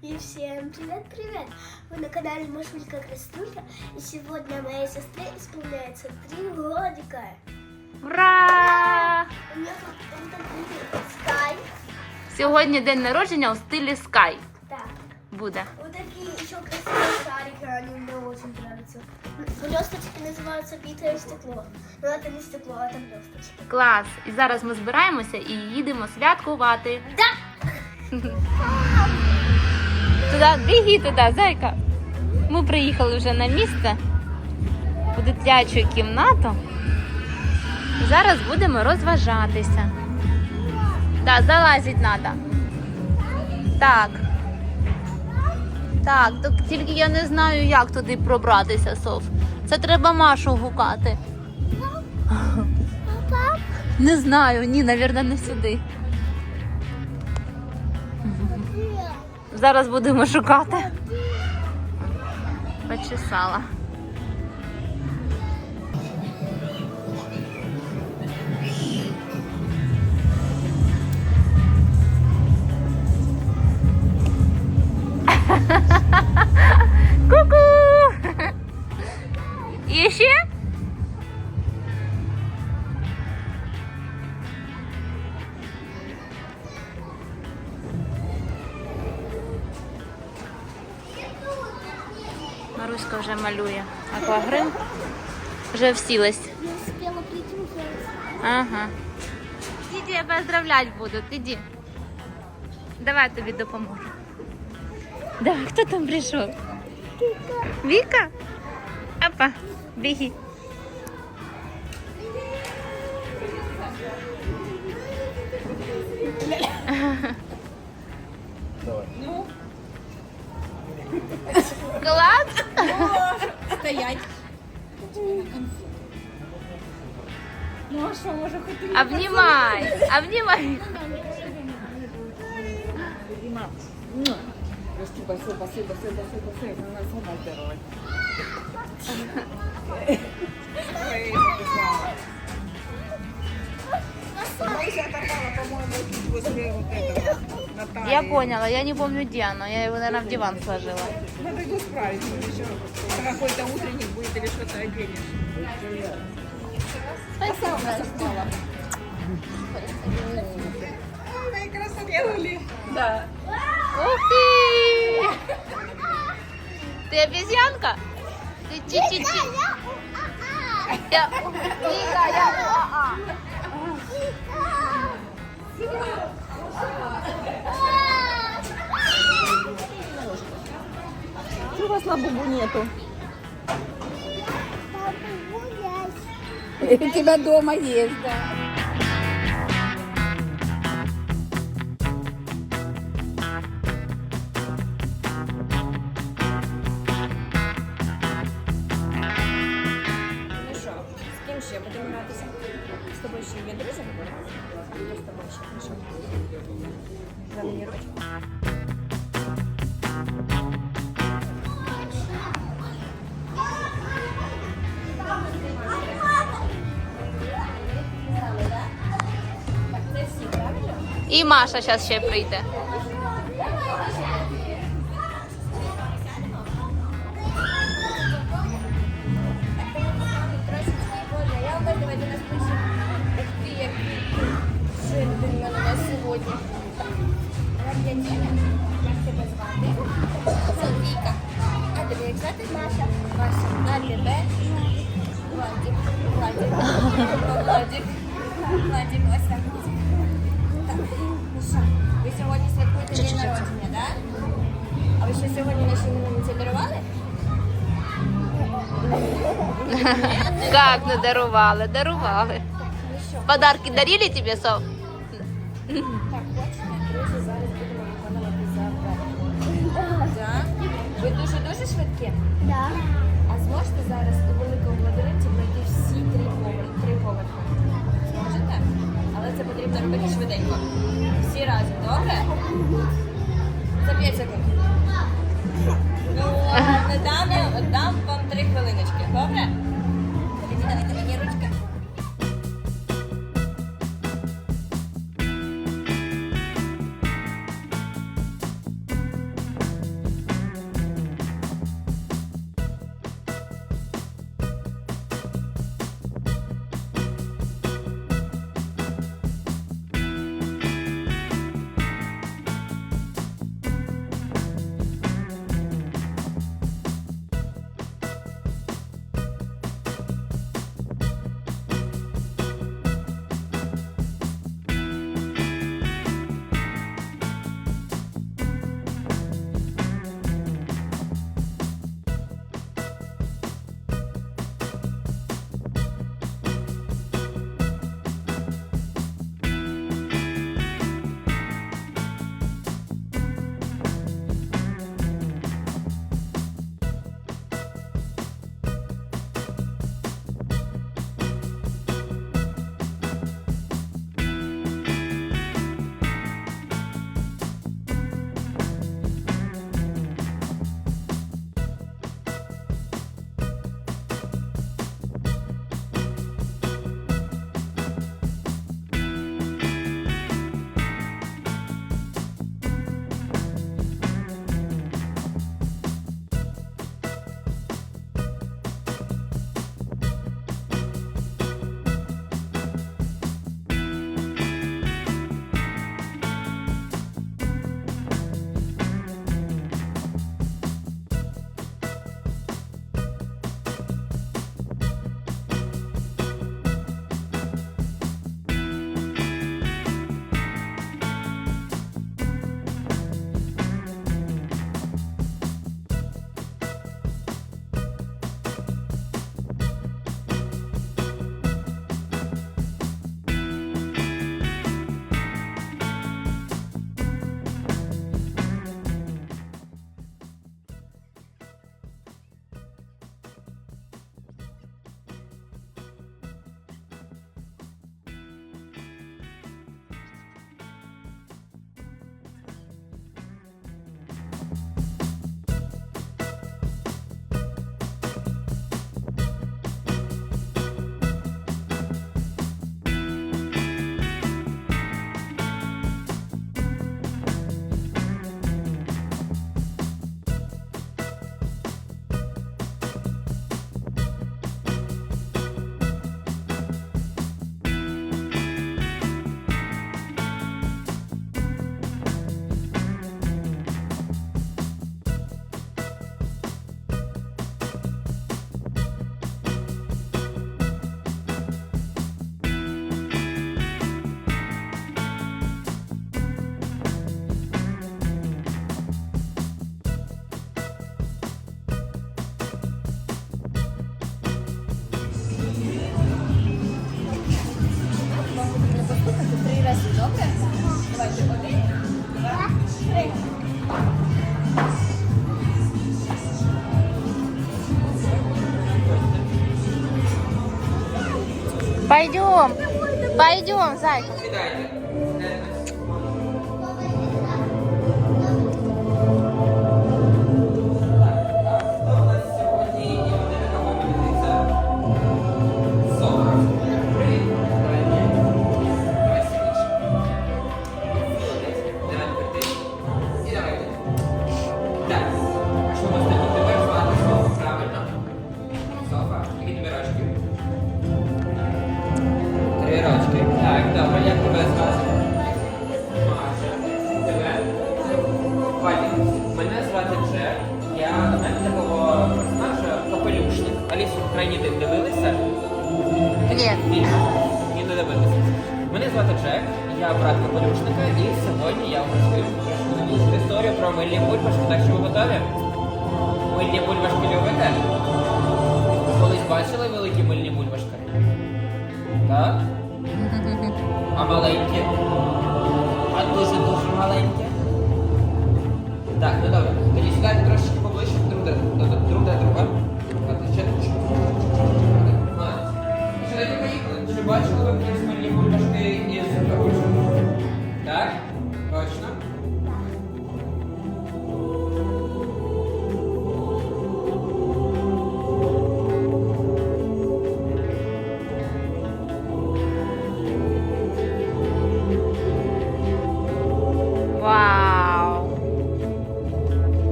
И всем привет-привет! Вы на канале Машулька Крестулька. И сегодня моей сестре исполняется три годика. Ура! У меня тут вот такие скай. Сьогодні день народження у стилі Sky Так, буде. вот такие еще красивые шарики, они мне очень нравятся. Блесточки называются битое стекло. Но это не стекло, это блесточки. Клас! І зараз ми збираємося і їдемо святкувати. Да! Туди, біги туди, зайка. Ми приїхали вже на місце у дитячу кімнату. Зараз будемо розважатися. Так, залазить треба. Так. Так, так тільки я не знаю, як туди пробратися, Соф. Це треба Машу гукати. Не знаю, ні, навірно, не сюди. Зараз будемо шукати. Почесала. Вже всілась. Не успела прийти Ага. Іди, я поздравлять буду. Іди. Давай тобі допоможу. Давай, хто там прийшов? Віка? Апа, біги. Клас? Стоять. Ну а що, Обнимай, обнимай. Спасибо, спасибо, спасибо, спасибо. Она сама здоровая. Я поняла, я не помню где оно. Я его, наверное, в диван сложила. Надо его справить, какой-то утренник будет или что-то оденешь. Спасибо. совпало. Ой, красотули. Да. Ух ты! Ты обезьянка? Ты чи-чи-чи. Я... Вика, я... а-а. Что у вас на бубу нету? У тебя дома есть, да. Ну що, з ким ще будемо гратися? З тобою ще є друзі? Хто з тобою І Маша зараз ще прийде. Как не дарували? Дарували. Ну? Подарки дарили тебе, Соф? Так, хочете, друзі, зараз будемо виконувати завдання. Ви дуже-дуже швидкі? Да. А зможете зараз у великому лабіринті пройти всі три поверхи? Три поверхи? Зможете? Але це потрібно робити швиденько. Всі разом, добре? За 5 секунд. Ну, не дам, я дам вам три хвилиночки, добре? Давайте мені ручка. Пойдем, пойдем, зайка. мильні бульбашки, так що ви готові? Мильні бульбашки любите? Колись бачили великі мильні бульбашки? Так? А маленькі?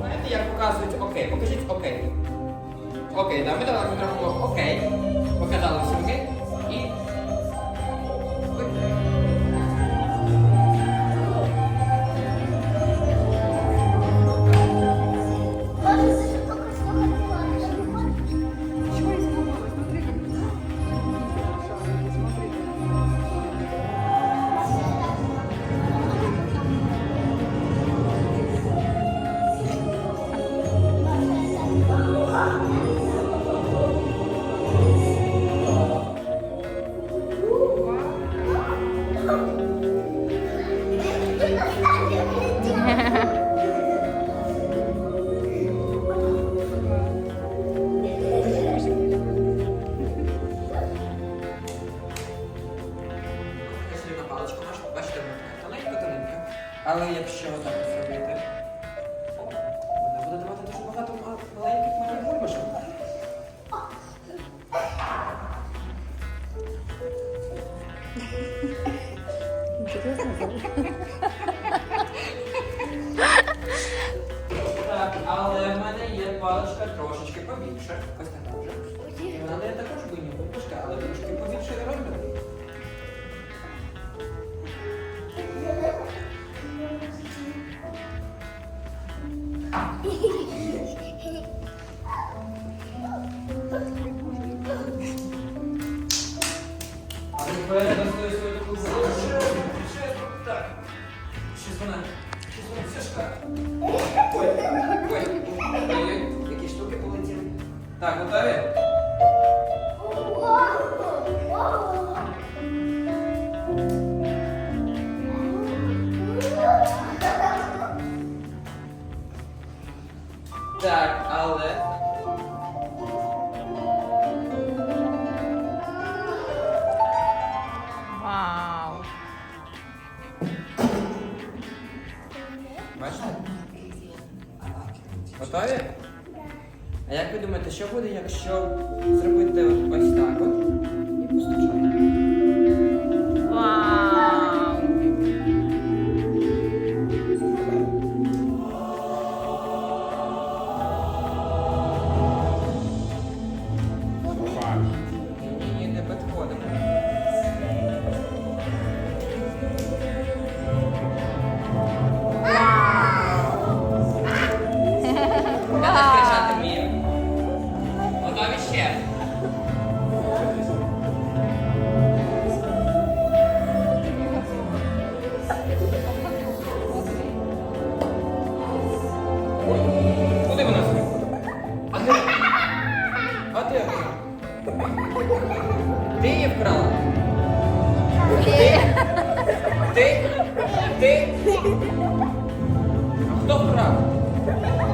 Знаєте, як показують окей, покажіть окей. Окей, да, ми давно зробимо окей. Показали всім окей. Готові? Да. А як ви думаєте, що буде, якщо зробити 아까 보라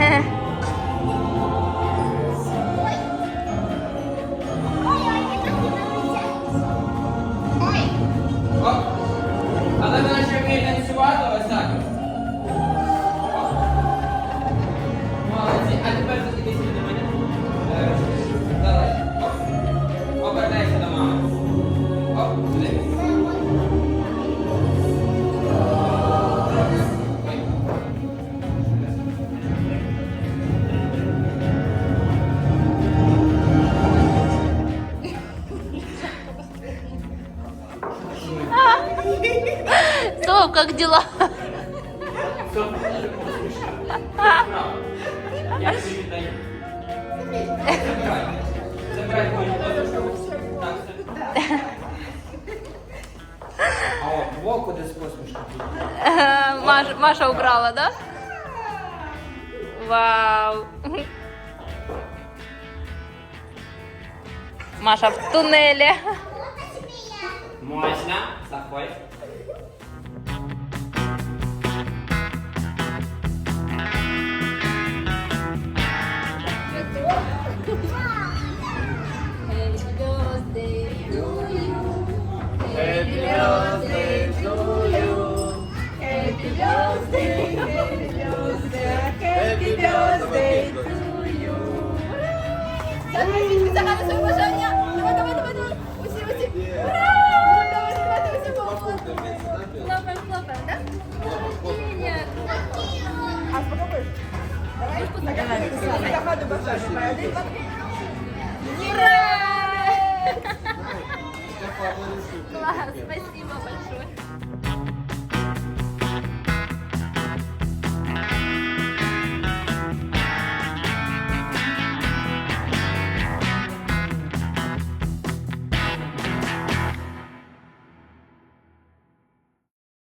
嘿 嘿 как дела? Маша, Маша украла, да? Вау. Маша в туннеле. Можно? Заходь. birthday to you. Happy birthday, happy birthday, happy birthday to dios Happy birthday.